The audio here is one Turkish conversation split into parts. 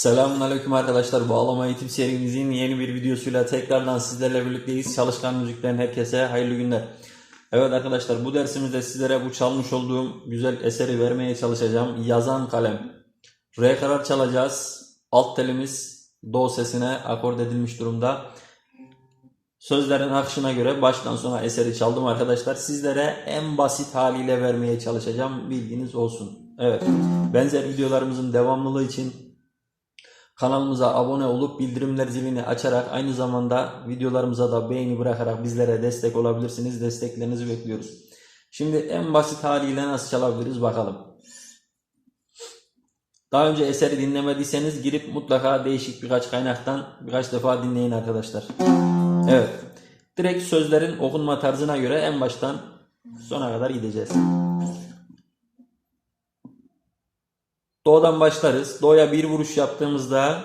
Selamun Aleyküm arkadaşlar. Bağlama eğitim serimizin yeni bir videosuyla tekrardan sizlerle birlikteyiz. Çalışkan müzikten herkese hayırlı günler. Evet arkadaşlar bu dersimizde sizlere bu çalmış olduğum güzel eseri vermeye çalışacağım. Yazan kalem. Re karar çalacağız. Alt telimiz do sesine akord edilmiş durumda. Sözlerin akışına göre baştan sona eseri çaldım arkadaşlar. Sizlere en basit haliyle vermeye çalışacağım. Bilginiz olsun. Evet. Benzer videolarımızın devamlılığı için Kanalımıza abone olup bildirimler zilini açarak aynı zamanda videolarımıza da beğeni bırakarak bizlere destek olabilirsiniz. Desteklerinizi bekliyoruz. Şimdi en basit haliyle nasıl çalabiliriz bakalım. Daha önce eseri dinlemediyseniz girip mutlaka değişik birkaç kaynaktan birkaç defa dinleyin arkadaşlar. Evet. Direkt sözlerin okunma tarzına göre en baştan sona kadar gideceğiz. Do'dan başlarız. Do'ya bir vuruş yaptığımızda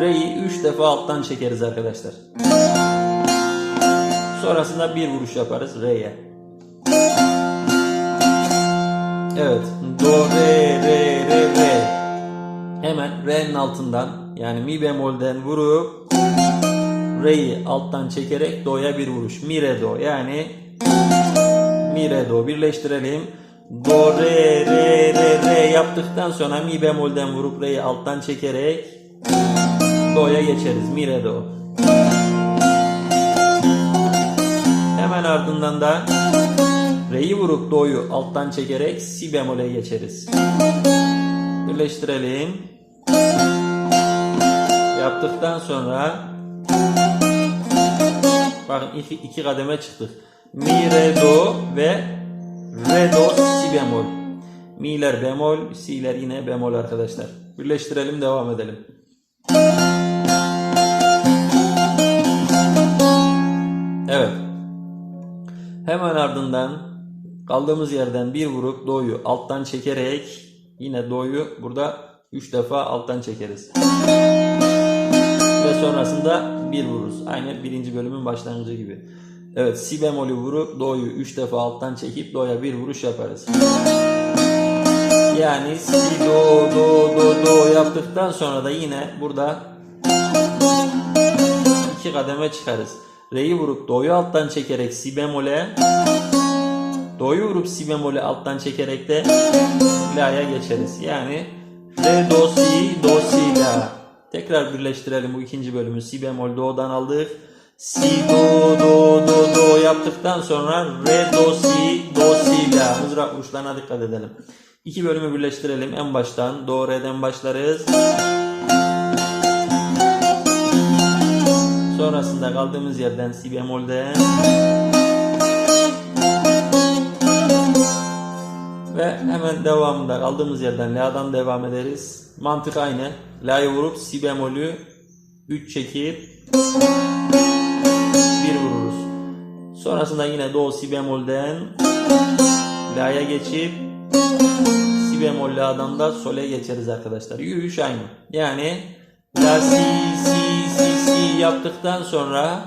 Re'yi 3 defa alttan çekeriz arkadaşlar. Sonrasında bir vuruş yaparız Re'ye. Evet. Do, Re, Re, Re, Re. Hemen Re'nin altından yani Mi bemolden vurup Re'yi alttan çekerek Do'ya bir vuruş. Mi, Re, Do yani Mi, Re, Do birleştirelim. Do, re, re, re, re yaptıktan sonra mi bemolden vurup re'yi alttan çekerek do'ya geçeriz. Mi, re, do. Hemen ardından da re'yi vurup do'yu alttan çekerek si bemole geçeriz. Birleştirelim. Yaptıktan sonra bakın iki, iki kademe çıktık. Mi, re, do ve Re, do, si bemol. Mi'ler bemol, si'ler yine bemol arkadaşlar. Birleştirelim devam edelim. Evet. Hemen ardından kaldığımız yerden bir vurup do'yu alttan çekerek yine do'yu burada 3 defa alttan çekeriz. Ve sonrasında bir vururuz. Aynı birinci bölümün başlangıcı gibi. Evet si bemolü vurup do'yu 3 defa alttan çekip do'ya bir vuruş yaparız. Yani si do do do do yaptıktan sonra da yine burada iki kademe çıkarız. Re'yi vurup do'yu alttan çekerek si bemole do'yu vurup si bemole alttan çekerek de la'ya geçeriz. Yani re do si do si la. Tekrar birleştirelim bu ikinci bölümü. Si bemol do'dan aldık. Si do do do do yaptıktan sonra re do si do si la mızrak uçlarına dikkat edelim. İki bölümü birleştirelim en baştan do re'den başlarız. Sonrasında kaldığımız yerden si bemolden ve hemen devamında kaldığımız yerden la'dan devam ederiz. Mantık aynı. La'yı vurup si bemolü 3 çekip bir vururuz. Sonrasında yine do si bemolden la'ya geçip si bemol la'dan da sol'e geçeriz arkadaşlar. Yürüyüş aynı. Yani la si si si si yaptıktan sonra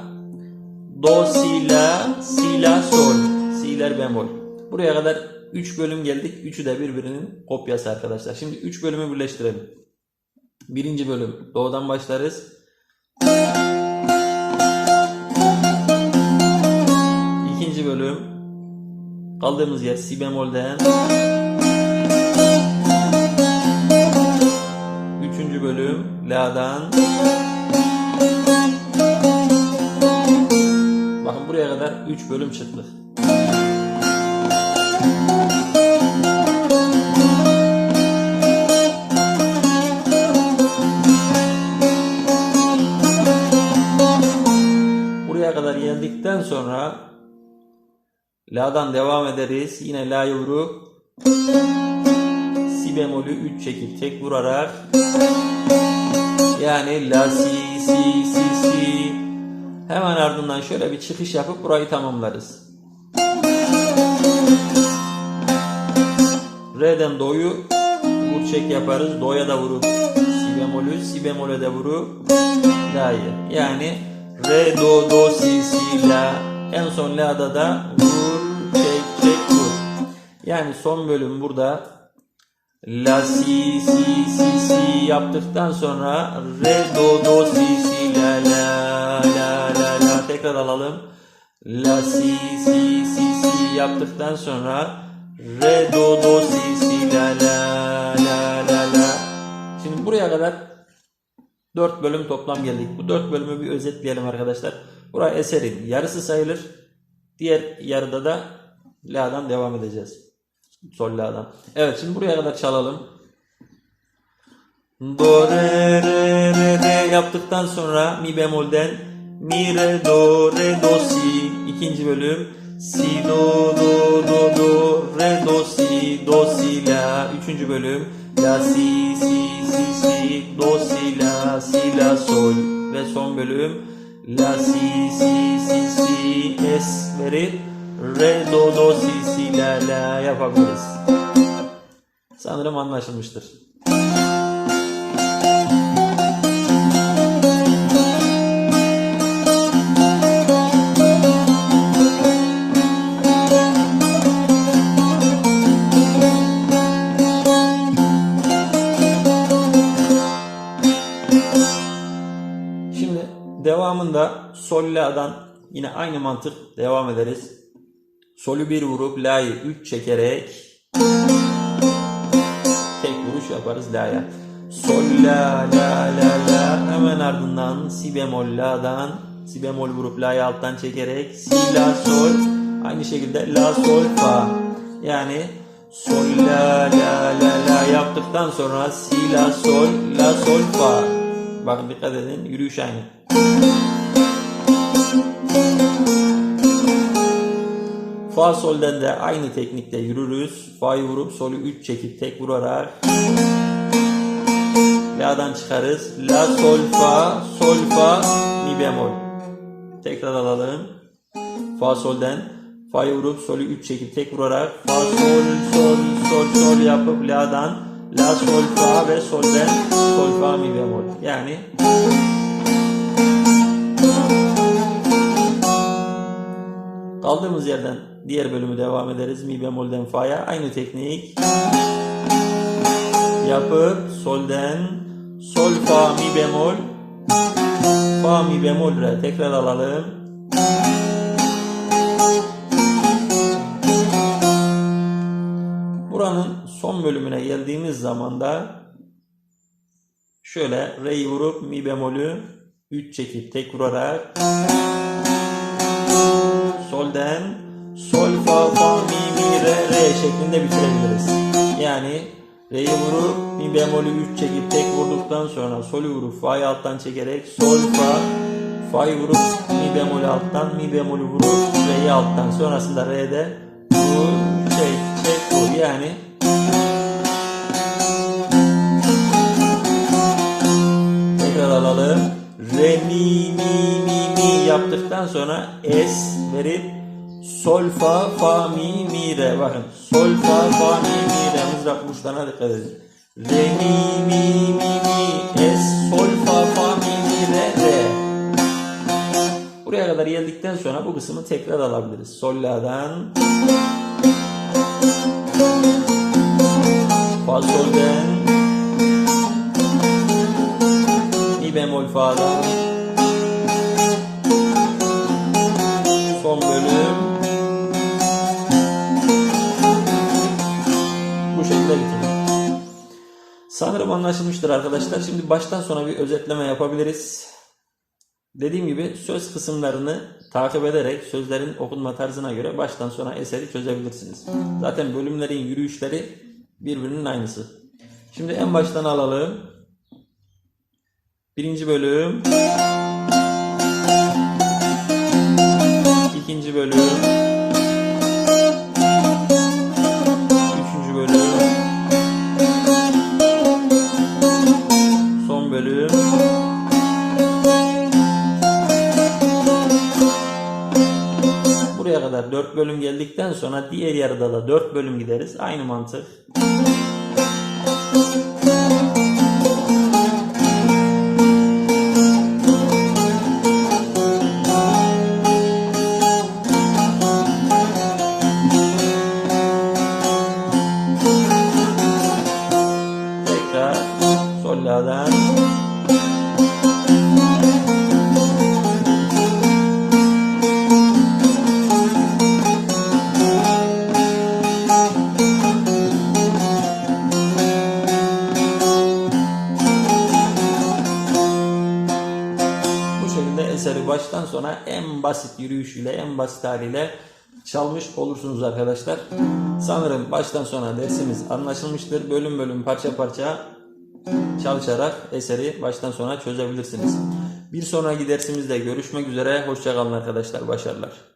do si la si la sol si'ler bemol. Buraya kadar 3 bölüm geldik. Üçü de birbirinin kopyası arkadaşlar. Şimdi 3 bölümü birleştirelim. Birinci bölüm do'dan başlarız. İkinci bölüm kaldığımız yer si bemolden. Üçüncü bölüm la'dan. Bakın buraya kadar 3 bölüm çıktık. Buraya kadar geldikten sonra La'dan devam ederiz. Yine La'yı vurup Si bemolü 3 çekip tek vurarak yani La si si si si hemen ardından şöyle bir çıkış yapıp burayı tamamlarız. Re'den do'yu vur çek yaparız. Do'ya da vurup si bemolü si bemole de vurup La'yı yani Re do do si si la en son la'da da vur. Yani son bölüm burada La si si si si yaptıktan sonra re do do si si la la la la la tekrar alalım. La si si si si yaptıktan sonra re do do si si la la la la la. Şimdi buraya kadar 4 bölüm toplam geldik. Bu 4 bölümü bir özetleyelim arkadaşlar. Buraya eserin yarısı sayılır. Diğer yarıda da la'dan devam edeceğiz. Sol la'dan. Evet şimdi buraya kadar çalalım. Do re re re re yaptıktan sonra mi bemolden mi re do re do si. İkinci bölüm. Si do do do do re do si do si la. Üçüncü bölüm. La si si si si do si la si la sol. Ve son bölüm. La si si si si es verip re do do si si la la yapabiliriz. Sanırım anlaşılmıştır. Şimdi devamında sol la'dan yine aynı mantık devam ederiz. Solü bir vurup la'yı 3 çekerek tek vuruş yaparız la'ya. Sol la la la la hemen ardından si bemol la'dan si bemol vurup la'yı alttan çekerek si la sol aynı şekilde la sol fa yani sol la la la la yaptıktan sonra si la sol la sol fa bakın dikkat edin yürüyüş aynı. Fa solden de aynı teknikte yürürüz. Fa'yı vurup solü 3 çekip tek vurarak La'dan çıkarız. La sol fa sol fa mi bemol. Tekrar alalım. Fa solden Fa'yı vurup solü 3 çekip tek vurarak Fa sol sol sol sol yapıp La'dan La sol fa ve solden sol fa mi bemol. Yani Kaldığımız yerden diğer bölümü devam ederiz. Mi bemolden fa'ya aynı teknik. Yapıp solden sol fa mi bemol fa mi bemol re tekrar alalım. Buranın son bölümüne geldiğimiz zaman da şöyle re'yi vurup mi bemolü 3 çekip tek vurarak solden sol fa fa mi mi re re şeklinde bitirebiliriz. Yani re'yi vurup mi bemolü 3 çekip tek vurduktan sonra solü vurup fa'yı alttan çekerek sol fa fa'yı vurup mi bemolü alttan mi bemolü vurup re'yi alttan sonrasında re'de vur çek çek vur yani mi yaptıktan sonra es verip sol fa fa mi mi re bakın sol fa fa mi mi re mızrap uçlarına dikkat edin. Re mi mi mi mi es sol fa fa mi mi re re. Buraya kadar geldikten sonra bu kısmı tekrar alabiliriz. Sol la'dan fa solden mi bemol fa'dan Sanırım anlaşılmıştır arkadaşlar. Şimdi baştan sona bir özetleme yapabiliriz. Dediğim gibi söz kısımlarını takip ederek sözlerin okunma tarzına göre baştan sona eseri çözebilirsiniz. Zaten bölümlerin yürüyüşleri birbirinin aynısı. Şimdi en baştan alalım. Birinci bölüm. İkinci bölüm. Kadar 4 bölüm geldikten sonra diğer yarıda da 4 bölüm gideriz. Aynı mantık. Eseri baştan sona en basit yürüyüşüyle, en basit haliyle çalmış olursunuz arkadaşlar. Sanırım baştan sona dersimiz anlaşılmıştır. Bölüm bölüm parça parça çalışarak eseri baştan sona çözebilirsiniz. Bir sonraki dersimizde görüşmek üzere. Hoşçakalın arkadaşlar. Başarılar.